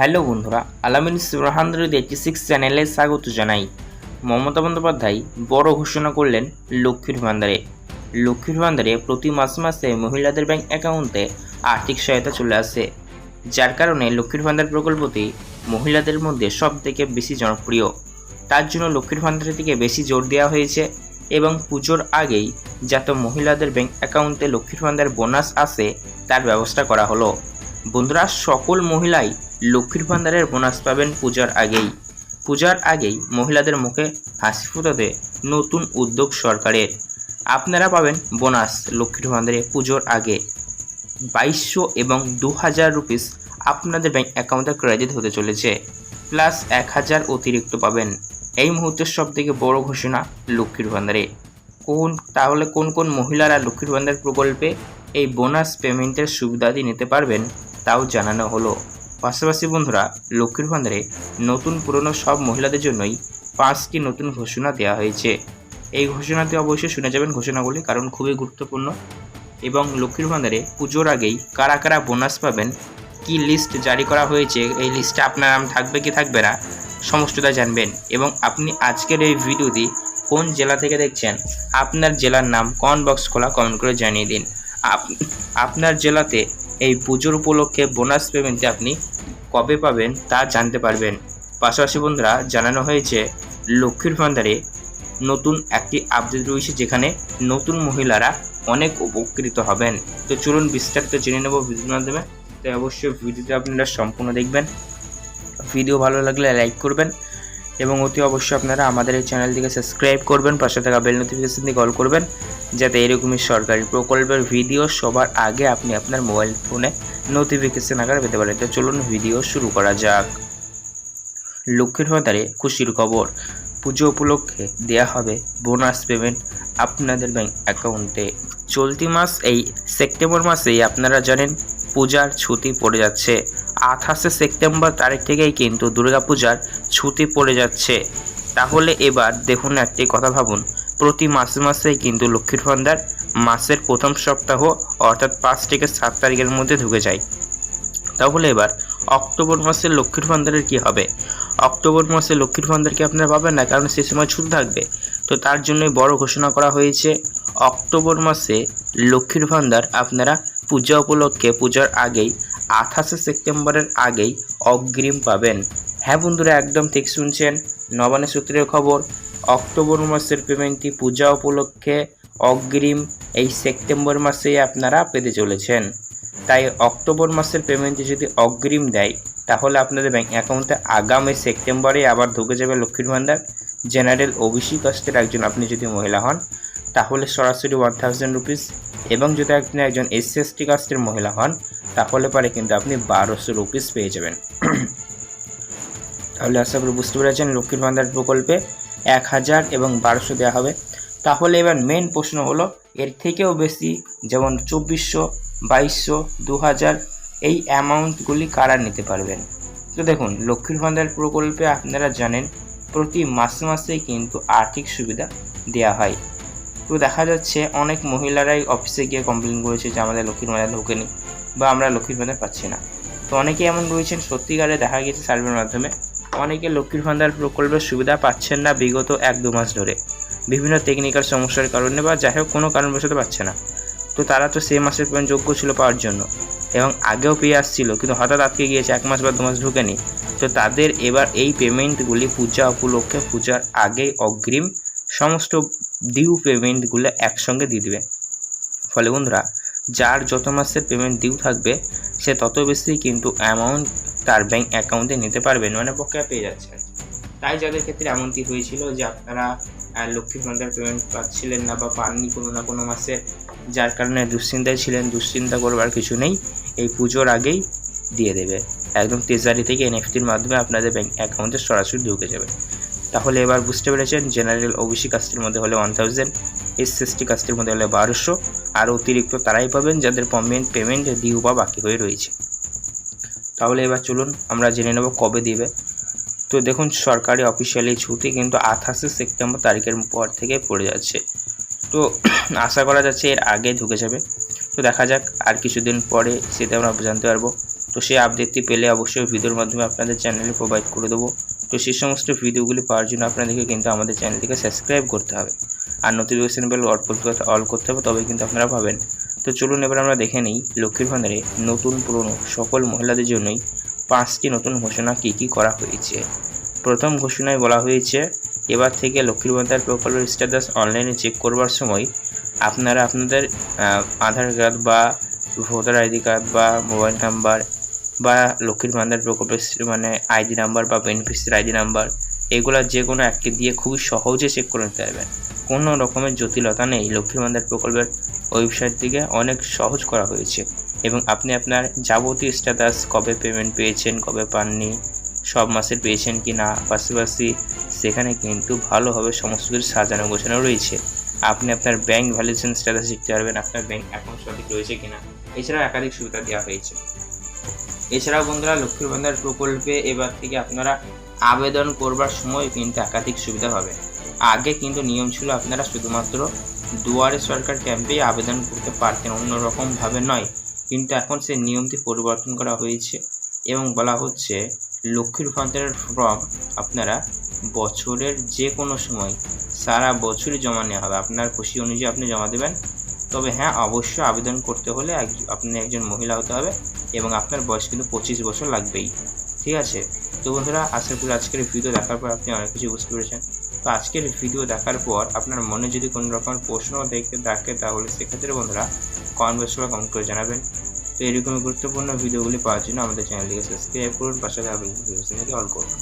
Hello বন্ধুরা, আলামিন সুরহান্দ্রিদ six চ্যানেলে স্বাগত জানাই। মমতা বন্দ্যোপাধ্যায় বড় ঘোষণা করলেন লক্ষ্মীর ভান্ডারে। লক্ষ্মীর ভান্ডারে প্রতি মাস মাসে মহিলাদের ব্যাংক অ্যাকাউন্টে আর্থিক সহায়তা চলে আসে। যার কারণে লক্ষ্মীর ভান্ডার প্রকল্পটি মহিলাদের মধ্যে সব থেকে বেশি জনপ্রিয়। তার জন্য লক্ষ্মীর ভান্ডারের দিকে বেশি জোর দেওয়া হয়েছে এবং পুজোর আগেই যাতে মহিলাদের ব্যাংক অ্যাকাউন্টে লক্ষ্মীর ভান্ডার বোনাস আসে, তার ব্যবস্থা করা হলো। বন্ধুরা, সকল মহিলাই লক্ষ্মীর ভান্ডারের বোনাস পাবেন পূজার আগেই। পূজার আগেই মহিলাদের মুখে হাসি ফুটাতে নতুন উদ্যোগ সরকারের। আপনারা পাবেন বোনাস লক্ষ্মীর ভান্ডারে পুজোর আগে। বাইশশো এবং দু হাজার রুপিস আপনাদের ব্যাঙ্ক অ্যাকাউন্টে ক্রেডিট হতে চলেছে। প্লাস এক হাজার অতিরিক্ত পাবেন। এই মুহূর্তের সব থেকে বড় ঘোষণা লক্ষ্মীর ভান্ডারে কোন, তাহলে কোন কোন মহিলারা লক্ষ্মীর ভান্ডার প্রকল্পে এই বোনাস পেমেন্টের সুবিধাটি নিতে পারবেন তাও জানানো হলো। পাশাপাশি বন্ধুরা, লক্ষ্মীর ভান্ডারে নতুন পুরনো সব মহিলাদের জন্যই পাঁচটি নতুন ঘোষণা দেওয়া হয়েছে। এই ঘোষণাতে অবশ্যই শুনে যাবেন ঘোষণাগুলি কারণ খুবই গুরুত্বপূর্ণ এবং লক্ষ্মীর ভান্ডারে পুজোর আগেই কারা কারা বোনাস পাবেন, কি লিস্ট জারি করা হয়েছে, এই লিস্টে আপনার নাম থাকবে কি থাকবে না, সমস্তটা জানবেন এবং আপনি আজকের এই ভিডিওটি কোন জেলা থেকে দেখছেন, আপনার জেলার নাম কমেন্ট বক্স খোলা কমেন্ট করে জানিয়ে দিন। আপ- আপনার জেলাতে এই পুজোর উপলক্ষে বোনাস পেমেন্টে আপনি কবে পাবেন তা জানতে পারবেন। পাশাপাশি বন্ধুরা, জানানো হয়েছে, লক্ষ্মীর ভান্ডারে নতুন একটি আপডেট রয়েছে যেখানে নতুন মহিলারা অনেক উপকৃত হবেন। তো চলুন বিস্তারিত জেনে নেব ভিডিওর মাধ্যমে। তাই অবশ্যই ভিডিওটি আপনারা সম্পূর্ণ দেখবেন। ভিডিও ভালো লাগলে লাইক করবেন। এবং অতি অবশ্যই আপনারা আমাদের এই চ্যানেলটিকে সাবস্ক্রাইব করবেন, পাশে থাকা বেল নোটিফিকেশন দিয়ে কল করবেন, যাতে এরকমই সরকারি প্রকল্পের ভিডিও সবার আগে আপনি আপনার মোবাইল ফোনে নোটিফিকেশন আকারে পেতে পারেন। তো চলুন ভিডিও শুরু করা যাক। লক্ষ্মীর ভান্ডারে খুশির খবর। পুজো উপলক্ষে দেয়া হবে বোনাস পেমেন্ট আপনাদের ব্যাংক অ্যাকাউন্টে চলতি মাস এই সেপ্টেম্বর মাসেই আপনারা জানেন পূজার ছুটি পড়ে যাচ্ছে। আঠাশে সেপ্টেম্বর তারিখ থেকেই কিন্তু দুর্গাপূজার ছুটি পড়ে যাচ্ছে। তাহলে এবার দেখুন একটি কথা ভাবুন। প্রতি মাসে মাসেই কিন্তু লক্ষ্মীর ভান্ডার মাসের প্রথম সপ্তাহ অর্থাৎ পাঁচ থেকে সাত তারিখের মধ্যে ঢুকে যায়। তাহলে এবার অক্টোবর মাসে লক্ষ্মীর ভান্ডারের কি হবে? অক্টোবর মাসে লক্ষ্মীর ভান্ডার কি আপনারা পাবেন না? কারণ সেই সময় ছুটি থাকবে। তো তার জন্যই বড় ঘোষণা করা হয়েছে, অক্টোবর মাসে লক্ষ্মীর ভান্ডার আপনারা পূজা উপলক্ষে, পূজার আগেই, আঠাশে সেপ্টেম্বরের আগেই অগ্রিম পাবেন। হ্যাঁ বন্ধুরা, একদম ঠিক শুনছেন। নবান্ন সূত্রের খবর, অক্টোবর মাসের পেমেন্টটি পূজা উপলক্ষে অগ্রিম এই সেপ্টেম্বর মাসেই আপনারা পেতে চলেছেন। তাই অক্টোবর মাসের পেমেন্টে যদি অগ্রিম দেয়, তাহলে আপনাদের ব্যাঙ্ক অ্যাকাউন্টে আগামী সেপ্টেম্বরে আবার ঢুকে যাবে লক্ষ্মীর ভান্ডার জেনারেল ওবিসি কাস্টের একজন আপনি যদি মহিলা হন, তাহলে সরাসরি ওয়ান থাউজেন্ড রুপিস এবং যদি আপনি একজন এসসি এসটি কাস্টের মহিলা হন, তাহলে পরে কিন্তু আপনি বারোশো রুপিস পেয়ে যাবেন। তাহলে আশা করি বুঝতে পেরেছেন লক্ষ্মীর ভান্ডার প্রকল্পে এক হাজার এবং বারোশো দেওয়া হবে। তাহলে এবার মেন প্রশ্ন হলো, এর থেকেও বেশি যেমন চব্বিশশো, বাইশশো দু হাজার এই অ্যামাউন্টগুলি কারা নিতে পারবেন? তো দেখুন, লক্ষ্মীর ভান্ডার প্রকল্পে আপনারা জানেন, প্রতি মাসে মাসেই কিন্তু আর্থিক সুবিধা দেওয়া হয়। তো দেখা যাচ্ছে অনেক মহিলারাই অফিসে গিয়ে কমপ্লেন করেছে যে আমাদের লক্ষ্মীর ভান্ডার ঢোকেনি বা আমরা লক্ষ্মীর ভান্ডার পাচ্ছি না। তো অনেকে এমন রয়েছেন সত্যিকারে দেখা গেছে সার্ভের মাধ্যমে। অনেকে লক্ষ্মীর ভান্ডার প্রকল্পের সুবিধা পাচ্ছেন না বিগত এক দু মাস ধরে। বিভিন্ন টেকনিক্যাল সমস্যার কারণে বা যাই হোক কোনো কারণবশত পাচ্ছে না। তো তারা তো সে মাসের যোগ্য ছিল পাওয়ার জন্য। এবং আগেও পেয়ে আসছিল, কিন্তু হঠাৎ আটকে গিয়েছে, এক মাস বা দু মাস ঢুকেনি। তো তাদের এবার এই পেমেন্টগুলি পূজা উপলক্ষে, পূজার আগে অগ্রিম সমস্ত ডিউ পেমেন্টগুলো একসঙ্গে দিয়ে দেবে। ফলে বন্ধুরা, যার যত মাসের পেমেন্ট ডিউ থাকবে, সে তত বেশি কিন্তু অ্যামাউন্ট তার ব্যাংক অ্যাকাউন্টে নিতে পারবেন মানে বকেয়া পেয়ে যাচ্ছেন তাই যাদের ক্ষেত্রে এমনটি হয়েছিল যে আপনারা লক্ষ্মীর ভান্ডার পেমেন্ট পাচ্ছিলেন না বা পাননি কোনো না কোনো মাসে, যার কারণে দুশ্চিন্তায় ছিলেন, দুশ্চিন্তা করবার কিছু নেই, এই পুজোর আগেই দিয়ে দেবে। একদম তেজারি থেকে এনএফটির মাধ্যমে আপনাদের ব্যাংক অ্যাকাউন্টে সরাসরি ঢুকে যাবে। তাহলে এবার বুঝতে পেরেছেন জেনারেল ওবিসি কাস্টের মধ্যে হলে ওয়ান থাউজেন্ড এস এসটি কাস্টের মধ্যে হলে বারোশো, আর অতিরিক্ত তারাই পাবেন যাদের পেমেন্ট পেমেন্ট ডিউ বা বাকি হয়ে রয়েছে। তাহলে এবার চলুন আমরা জেনে নেব কবে দিবে। তো দেখুন, সরকারি অফিসিয়ালি ছুটি কিন্তু আঠাশে সেপ্টেম্বর তারিখের পর থেকে পড়ে যাচ্ছে। তো আশা করা যাচ্ছে এর আগে ঢুকে যাবে। তো দেখা যাক আর কিছুদিন পরে সেটা আমরা জানতে পারব। তো সেই আপডেটটি পেলে অবশ্যই ভিডিওর মাধ্যমে আপনাদের চ্যানেলে প্রোভাইড করে দেবো। তো সেই সমস্ত ভিডিওগুলি পাওয়ার জন্য আপনাদেরকে কিন্তু আমাদের চ্যানেলটিকে সাবস্ক্রাইব করতে হবে। আর নোটিফিকেশন বেল অল করতে অল করতে হবে, তবেই কিন্তু আপনারা পাবেন। তো চলুন এবার আমরা দেখে নিই লক্ষ্মীর ভান্ডারে নতুন পুরনো সকল মহিলাদের জন্যই পাঁচটি নতুন ঘোষণা কী কী করা হয়েছে। প্রথম ঘোষণায় বলা হয়েছে, এবার থেকে লক্ষ্মীর ভান্ডার প্রকল্পের স্ট্যাটাস অনলাইনে চেক করবার সময় আপনারা আপনাদের আধার কার্ড বা ভোটার আইডি কার্ড বা মোবাইল নাম্বার বা লক্ষ্মীর ভান্ডার প্রকল্পের মানে আইডি নাম্বার বা বেনিফিসিয়ারি আইডি নাম্বার এগুলা যে কোনো একটি দিয়ে খুবই সহজে চেক করে নিতে পারবেন। কোনো রকমের জটিলতা নেই লক্ষ্মীর ভান্ডার প্রকল্পের ওয়েবসাইটটিকে অনেক সহজ করা হয়েছে এবং আপনি আপনার যাবতীয় স্ট্যাটাস কবে পেমেন্ট পেয়েছেন, কবে পাননি, সব মাসের পেয়েছেন কি না পাশাপাশি সেখানে কিন্তু ভালোভাবে সমস্ত কিছু সাজানো গোছানো রয়েছে। আপনি আপনার ব্যাংক ভ্যালুয়েশন স্ট্যাটাস দেখতে পারবেন, আপনার ব্যাংক অ্যাকাউন্ট সঠিক রয়েছে কিনা। এছাড়াও একাধিক সুবিধা দেওয়া হয়েছে। এছাড়াও বন্ধুরা, লক্ষ্মীর ভান্ডার প্রকল্পে এবার থেকে আপনারা আবেদন করবার সময় কিন্তু একাধিক সুবিধা পাবেন। আগে কিন্তু নিয়ম ছিল আপনারা শুধুমাত্র দুয়ারে সরকার ক্যাম্পে আবেদন করতে পারতেন, অন্যরকমভাবে নয়। কিন্তু এখন সেই নিয়মটি পরিবর্তন করা হয়েছে এবং বলা হচ্ছে লক্ষ্মীর ভান্ডারের ফর্ম আপনারা বছরের যে কোনো সময় সারা বছরই জমা নেওয়া হবে। আপনার খুশি অনুযায়ী আপনি জমা দেবেন। তবে হ্যাঁ অবশ্যই আবেদন করতে হলে আপনি একজন মহিলা হতে হবে এবং আপনার বয়স কিন্তু পঁচিশ বছর লাগবেই। ঠিক আছে? তো বন্ধুরা, আশা করি আজকের ভিডিও দেখার পর আপনি অনেক কিছু বুঝতে পেরেছেন। তো আজকের ভিডিও দেখার পর আপনার মনে যদি কোনো রকম প্রশ্ন দেখতে থাকে, তাহলে সেক্ষেত্রে বন্ধুরা কমেন্ট বক্সে কমেন্ট করে জানাবেন। তো এরকম গুরুত্বপূর্ণ ভিডিওগুলি পাওয়ার জন্য আমাদের চ্যানেলটিকে সাবস্ক্রাইব করুন, পাশে অল করুন।